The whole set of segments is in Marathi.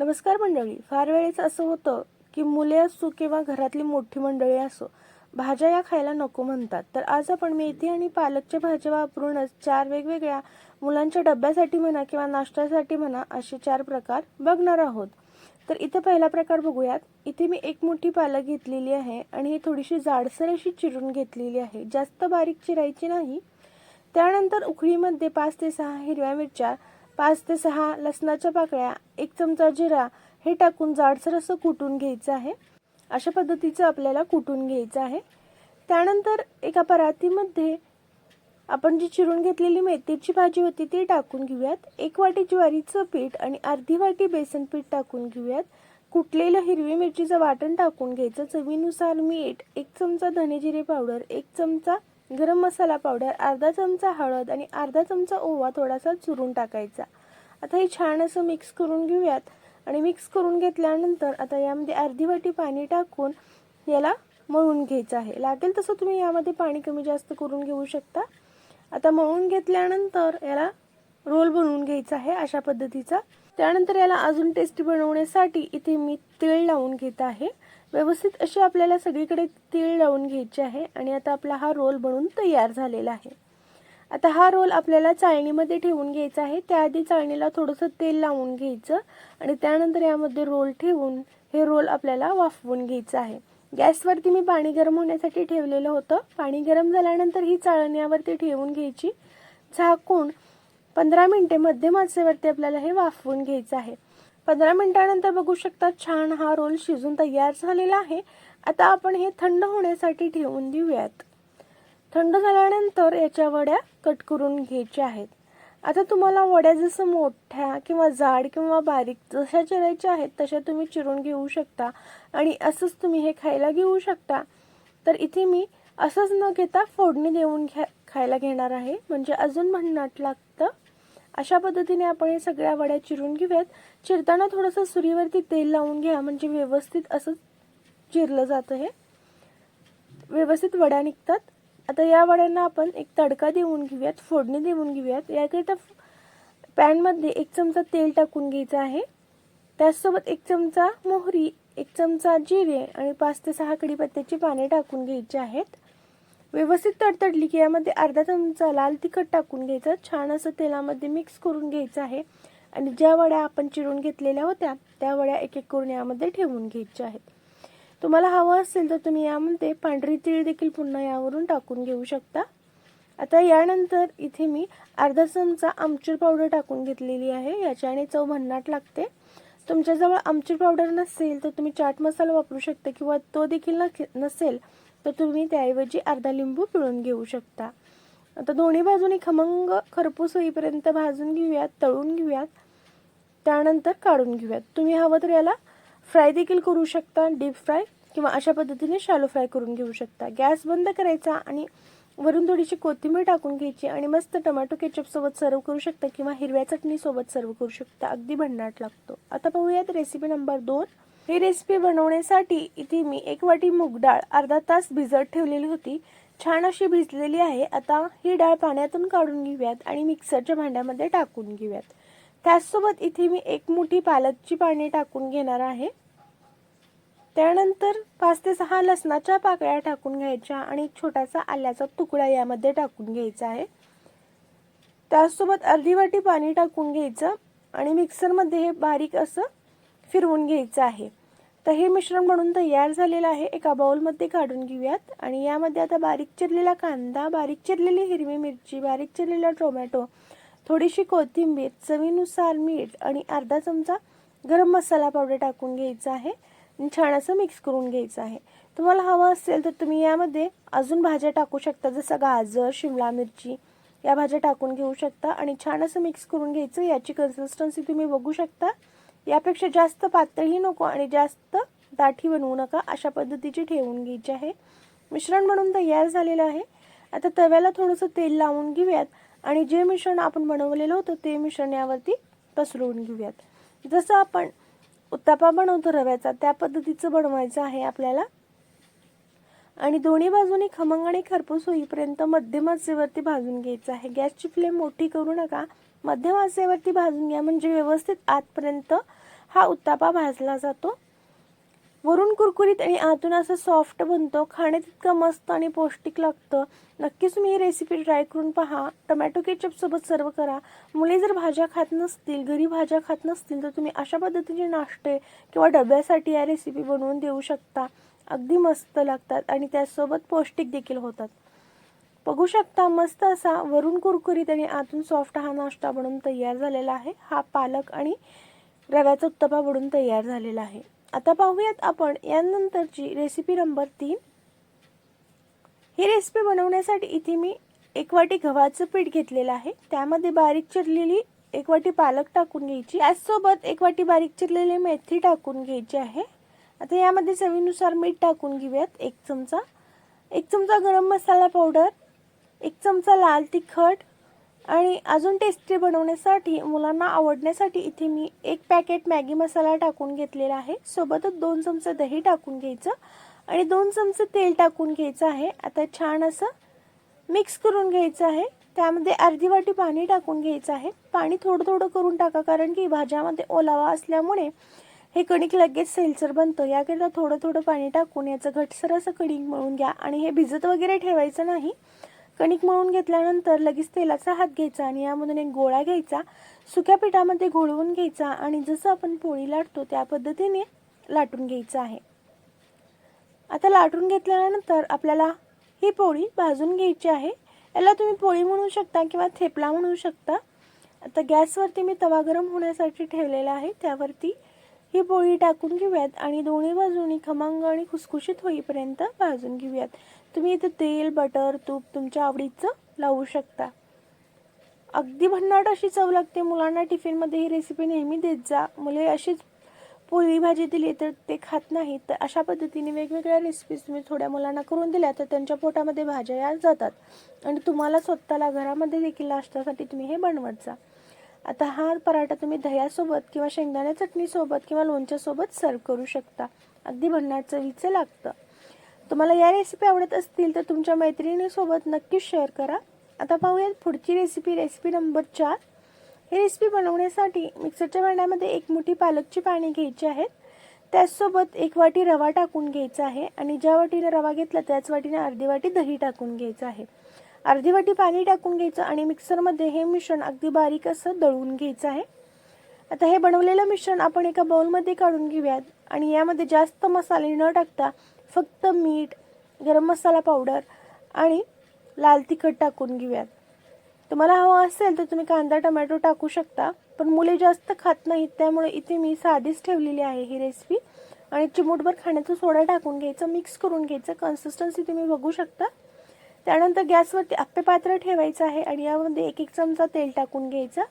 नमस्कार मंडळी फार वेळेस असं होतं की मुले असो किंवा घरातली मोठी मंडळी असो भाज्या या खायला नको म्हणतात. तर आज आपण मेथी आणि पालकच्या भाज्या वापरूनच चार वेगवेगळ्या मुलांच्या डब्यासाठी म्हणा किंवा नाश्त्यासाठी म्हणा असे चार प्रकार बघणार आहोत. तर इथं पहिला प्रकार बघूयात. इथे मी एक मोठी पालक घेतलेली आहे आणि ही थोडीशी जाडसर अशी चिरून घेतलेली आहे. जास्त बारीक चिरायची नाही. त्यानंतर उकळीमध्ये पाच ते सहा हिरव्या मिरच्या पाच ते सहा लसणाच्या पाकळ्या एक चमचा जिरा हे टाकून जाडसर असं कुटून घ्यायचं आहे. अशा पद्धतीचं आपल्याला कुटून घ्यायचं आहे. त्यानंतर एका परातीमध्ये आपण जी चिरून घेतलेली मेथीची भाजी होती ती टाकून घेऊयात. एक वाटी ज्वारीचं पीठ आणि अर्धी वाटी बेसन पीठ टाकून घेऊयात. कुटलेलं हिरवी मिरचीचं वाटण टाकून घ्यायचं. चवीनुसार मीठ एक चमचा धने जिरे पावडर एक चमचा गरम मसाला पावडर अर्धा चमचा हळद आणि अर्धा चमचा ओवा थोडासा चुरून टाकायचा. आता हे छान असं मिक्स करून घेऊयात. आणि मिक्स करून घेतल्यानंतर आता यामध्ये अर्धी वाटी पाणी टाकून याला मळून घ्यायचं आहे. लागेल तसं तुम्ही यामध्ये पाणी कमी जास्त करून घेऊ शकता. आता मळून घेतल्यानंतर याला रोल बनवून घ्यायचा आहे अशा पद्धतीचा. त्यानंतर याला अजून टेस्टी बनवण्यासाठी इथे मी तीळ लावून घेत आहे. व्यवस्थित अशी आपल्याला सगळीकडे तीळ लावून घ्यायचे आहे आणि आता आपला हा रोल बनून तयार झालेला आहे. आता हा रोल आपल्याला चाळणीमध्ये ठेवून घ्यायचा आहे. त्याआधी चाळणीला थोडंसं तेल लावून घ्यायचं आणि त्यानंतर यामध्ये रोल ठेवून हे रोल आपल्याला वाफवून घ्यायचं आहे. गॅसवरती मी पाणी गरम होण्यासाठी ठेवलेलं होतं. पाणी गरम झाल्यानंतर ही चाळण्यावरती ठेवून घ्यायची. झाकून पंधरा मिनटे मध्यम आचेवरती आपल्याला हे वाफवून घ्यायचं आहे. पंधरा मिनिटानंतर बघू शकता छान हा रोल शिजून तयार झालेला आहे. आता आपण हे थंड होण्यासाठी ठेवून देऊयात. थंड झाल्यानंतर याच्या वड्या कट करून घ्यायच्या आहेत. आता तुम्हाला वड्या जसं मोठ्या किंवा जाड किंवा बारीक जशा चिरायच्या आहेत तशा तुम्ही चिरून घेऊ शकता. आणि असंच तुम्ही हे खायला घेऊ शकता. तर इथे मी असंच न घेता फोडणी देऊन घ्या खायला घेणार आहे. म्हणजे अजून भन्नाट लागतं. अशा पद्धतीने आपण हे सगळ्या वड्या चिरून घेऊयात. चिरताना थोडंसं सुरीवरती तेल लावून घ्या. म्हणजे व्यवस्थित असं चिरलं जातं हे. व्यवस्थित वड्या निघतात. आता या वड्यांना आपण एक तडका देऊन घेऊयात. फोडणी देऊन घेऊयात. याकरिता पॅनमध्ये एक चमचा तेल टाकून घ्यायचं आहे. त्याचसोबत एक चमचा मोहरी एक चमचा जिरे आणि पाच ते सहा कडीपत्त्याची पाने टाकून घ्यायची आहेत. व्यवस्थित तडतडली की यामध्ये अर्धा चमचा लाल तिखट टाकून घ्यायचं. छान असं तेलामध्ये मिक्स करून घ्यायचं आहे. आणि ज्या वड्या आपण चिरून घेतलेल्या होत्या त्या वड्या एक एक करून यामध्ये ठेवून घ्यायच्या आहेत. तुम्हाला हवं असेल तर तुम्ही यामध्ये पांढरी तीळ देखील पुन्हा यावरून टाकून घेऊ शकता. आता यानंतर इथे मी अर्धा चमचा आमचूर पावडर टाकून घेतलेली आहे. याच्याने चव भन्नाट लागते. तुमच्याजवळ आमचूर पावडर नसेल तर तुम्ही चाट मसाला वापरू शकता किंवा तो देखील नसेल तर तुम्ही त्याऐवजी अर्धा लिंबू पिळून घेऊ शकता. आता दोन्ही बाजूनी खमंग खरपूस होईपर्यंत भाजून घेऊयात तळून घेऊयात त्यानंतर काढून घेऊयात. तुम्ही हवं तर याला फ्राय देखील करू शकता डीप फ्राय किंवा अशा पद्धतीने शालो फ्राय करून घेऊ शकता. गॅस बंद करायचा आणि वरून थोडीशी कोथिंबीर टाकून घ्यायची आणि मस्त टमॅटो केचपसोबत सर्व करू शकता किंवा हिरव्या चटणीसोबत सर्व करू शकता. अगदी भन्नाट लागतो. आता पाहूयात रेसिपी नंबर दोन. ही रेसिपी बनवण्यासाठी इथे मी एक वाटी मूग डाळ अर्धा तास भिजत ठेवलेली होती. छान अशी भिजलेली आहे. आता ही डाळ पाण्यातून काढून घेऊयात आणि मिक्सरच्या भांड्यामध्ये टाकून घेऊयात. त्याचसोबत इथे मी एक मोठी पालकची पाने टाकून घेणार आहे. त्यानंतर पाच ते सहा लसणाच्या पाकळ्या टाकून घ्यायच्या आणि एक छोटासा आल्याचा तुकडा यामध्ये टाकून घ्यायचा आहे. त्याचसोबत अर्धी वाटी पाणी टाकून घ्यायचं आणि मिक्सरमध्ये हे बारीक असं फिरवून घ्यायचं आहे. तर हे मिश्रण म्हणून तयार झालेलं आहे. एका बाउलमध्ये काढून घेऊयात. आणि यामध्ये आता बारीक चिरलेला कांदा बारीक चिरलेली हिरवी मिरची बारीक चिरलेला टोमॅटो थोडीशी कोथिंबीर चवीनुसार मीठ आणि अर्धा चमचा गरम मसाला पावडर टाकून घ्यायचा आहे. छान असं मिक्स करून घ्यायचं आहे. तुम्हाला हवं असेल तर तुम्ही यामध्ये अजून भाज्या टाकू शकता जसं गाजर शिमला मिरची या भाज्या टाकून घेऊ शकता. आणि छान असं मिक्स करून घ्यायचं याची कन्सिस्टन्सी तुम्ही बघू शकता. यापेक्षा जास्त पातळही नको आणि जास्त दाठी बनवू नका अशा पद्धतीची ठेवून घ्यायची आहे. मिश्रण बनवून तयार झालेलं आहे. आता तव्याला थोडंसं तेल लावून घेऊयात आणि जे मिश्रण आपण बनवलेलं होतं ते मिश्रण यावरती पसरवून घेऊयात. जसं आपण उत्तापा बनवतो रव्याचा त्या पद्धतीचं बनवायचं आहे आपल्याला. आणि दोन्ही बाजूने खमंग आणि खरपूस होईपर्यंत मध्यम आचेवरती भाजून घ्यायचं आहे. गॅसची फ्लेम मोठी करू नका. मध्यम आचेवरती भाजून घ्या. म्हणजे व्यवस्थित आतपर्यंत हा उत्तापा भाजला जातो. वरून कुरकुरीत आणि आतून असं सॉफ्ट बनतो. खाणे तितकं मस्त आणि पौष्टिक लागतं. नक्कीच तुम्ही ही रेसिपी ट्राय करून पहा. टमॅटो केचपसोबत सर्व करा. मुले जर भाज्या खात नसतील घरी भाज्या खात नसतील तर तुम्ही अशा पद्धतीचे नाश्ते किंवा डब्यासाठी या रेसिपी बनवून देऊ शकता. अगदी मस्त लागतात आणि त्यासोबत पौष्टिक देखील होतात. बघू शकता मस्त असा वरून कुरकुरीत आणि आतून सॉफ्ट हा नाश्ता बनून तयार झालेला आहे. हा पालक आणि रव्याचा उत्तपा बनून तयार झालेला आहे. आता पाहूयात आपण यानंतरची रेसिपी नंबर तीन. ही रेसिपी बनवण्यासाठी इथे मी एक वाटी गव्हाचं पीठ घेतलेलं आहे. त्यामध्ये बारीक चिरलेली एक वाटी पालक टाकून घ्यायची. त्याचसोबत एक वाटी बारीक चिरलेली मेथी टाकून घ्यायची आहे. आता यामध्ये चवीनुसार मीठ टाकून घेऊयात. एक चमचा. एक चमचा गरम मसाला पावडर. एक चमचा लाल तिखट. आणि अजून टेस्टी बनवण्यासाठी मुलांना आवडण्यासाठी इथे मी एक पॅकेट मॅगी मसाला टाकून घेतलेला आहे. सोबतच दोन चमचे दही टाकून घ्यायचं. आणि दोन चमचे तेल टाकून घ्यायचं आहे. आता छान असं मिक्स करून घ्यायचं आहे. त्यामध्ये अर्धी वाटी पाणी टाकून घ्यायचं आहे. पाणी थोडं थोडं करून टाका कारण की भाज्यामध्ये ओलावा असल्यामुळे हे कणिक लगेच सेलसर बनतं. याकरिता थोडं थोडं पाणी टाकून याचं घटसर असं कणिक मळून घ्या. आणि हे भिजत वगैरे ठेवायचं नाही. कणिक मळून घेतल्यानंतर लगेच तेलाचा हात घ्यायचा आणि यामधून एक गोळा घ्यायचा. सुक्या पिठामध्ये घोळवून घ्यायचा आणि जसं आपण पोळी लाटतो त्या पद्धतीने लाटून घ्यायचं आहे. आता लाटून घेतल्यानंतर आपल्याला ही पोळी भाजून घ्यायची आहे. याला तुम्ही पोळी म्हणू शकता किंवा थेपला म्हणू शकता. आता गॅसवरती मी तवा गरम होण्यासाठी ठेवलेला आहे. त्यावरती ही पोळी टाकून घेऊयात आणि दोन्ही बाजूनी खमंग आणि खुसखुशीत होईपर्यंत भाजून घेऊयात. तुम्ही इथे तेल बटर तूप तुमच्या आवडीचं लावू शकता. अगदी भन्नाट अशी चव लागते. मुलांना टिफिनमध्ये ही रेसिपी नेहमी देत जा. मुले अशीच पोळी भाजी दिली तर ते खात नाहीत. तर अशा पद्धतीने वेगवेगळ्या रेसिपीज तुम्ही थोड्या मुलांना करून दिल्या तर त्यांच्या पोटामध्ये भाज्या या जातात. आणि तुम्हाला स्वतःला घरामध्ये देखील नाश्त्यासाठी तुम्ही हे बनवत जा. आता हा पराठा तुम्ही दह्यासोबत किंवा शेंगदाण्या चटणीसोबत किंवा लोणच्यासोबत सर्व करू शकता. अगदी भन्नाट चवीचं लागतं. तुम्हाला या रेसिपी आवडत असतील तर तुमच्या मैत्रिणीसोबत नक्कीच शेअर करा. आता पाहूयात पुढची रेसिपी रेसिपी नंबर चार. ही रेसिपी बनवण्यासाठी मिक्सरच्या भांड्यामध्ये एक मोठी पालकची पाणी घ्यायची आहेत. त्याचसोबत एक वाटी रवा टाकून घ्यायचा आहे आणि ज्या वाटीने रवा घेतला त्याच वाटीने अर्धी वाटी दही टाकून घ्यायचं आहे. अर्धी वाटी पाणी टाकून घ्यायचं आणि मिक्सरमध्ये हे मिश्रण अगदी बारीक असं दळून घ्यायचं आहे. आता हे बनवलेलं मिश्रण आपण एका बाउलमध्ये काढून घेऊयात आणि यामध्ये जास्त मसाले न टाकता फक्त मीठ गरम मसाला पावडर आणि लाल तिखट टाकून घेऊयात. तुम्हाला हवं असेल तर तुम्ही कांदा टमॅटो टाकू शकता पण मुले जास्त खात नाहीत त्यामुळे इथे मी साधीच ठेवलेली आहे ही रेसिपी आणि चिमूटभर खाण्याचा सोडा टाकून घ्यायचं मिक्स करून घ्यायचं. कन्सिस्टन्सी तुम्ही बघू शकता. त्यानंतर गॅसवरती आप्पे पात्र ठेवायचं आहे आणि यामध्ये एक एक चमचा तेल टाकून घ्यायचं.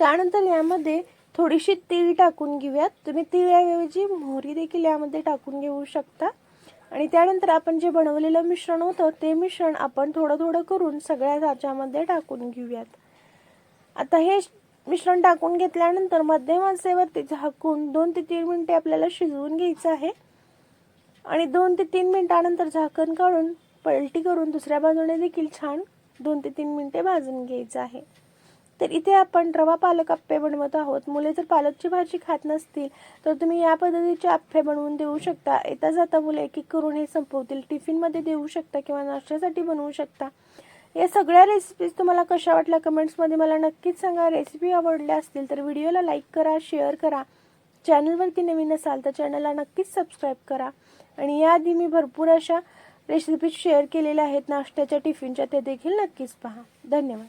त्यानंतर यामध्ये थोडीशी तीळ टाकून घेऊयात. तुम्ही तिळ्याऐवजी मोहरी देखील यामध्ये टाकून घेऊ शकता. आणि त्यानंतर आपण जे बनवलेलं मिश्रण होतं ते मिश्रण आपण थोडं थोडं करून सगळ्या साच्यामध्ये टाकून घेऊयात. आता हे मिश्रण टाकून घेतल्यानंतर मध्यम आचेवरती झाकून दोन ते तीन मिनटे आपल्याला शिजवून घ्यायचं आहे. आणि दोन ते तीन मिनिटानंतर झाकण काढून पलटी करून दुसऱ्या बाजूने देखील छान दोन ते तीन मिनटे भाजून घ्यायचं आहे. तर इथे आपण रवा पालक आप्पे बनवत आहोत. मुले जर पालकची भाजी खात नसतील तर तुम्ही या पद्धतीचे आप्पे बनवून देऊ शकता. येता जाता मुले एक एक करून हे संपवतील. टिफिनमध्ये देऊ शकता किंवा नाश्त्यासाठी बनवू शकता. या सगळ्या रेसिपीज तुम्हाला कशा वाटल्या कमेंट्समध्ये मला नक्कीच सांगा. रेसिपी आवडल्या असतील तर व्हिडिओला लाईक करा शेअर करा. चॅनलवरती नवीन असाल तर चॅनलला नक्कीच सबस्क्राईब करा. आणि याआधी मी भरपूर अशा रेसिपीज शेअर केलेल्या आहेत नाश्त्याच्या टिफिनच्या ते देखील नक्कीच पहा. धन्यवाद.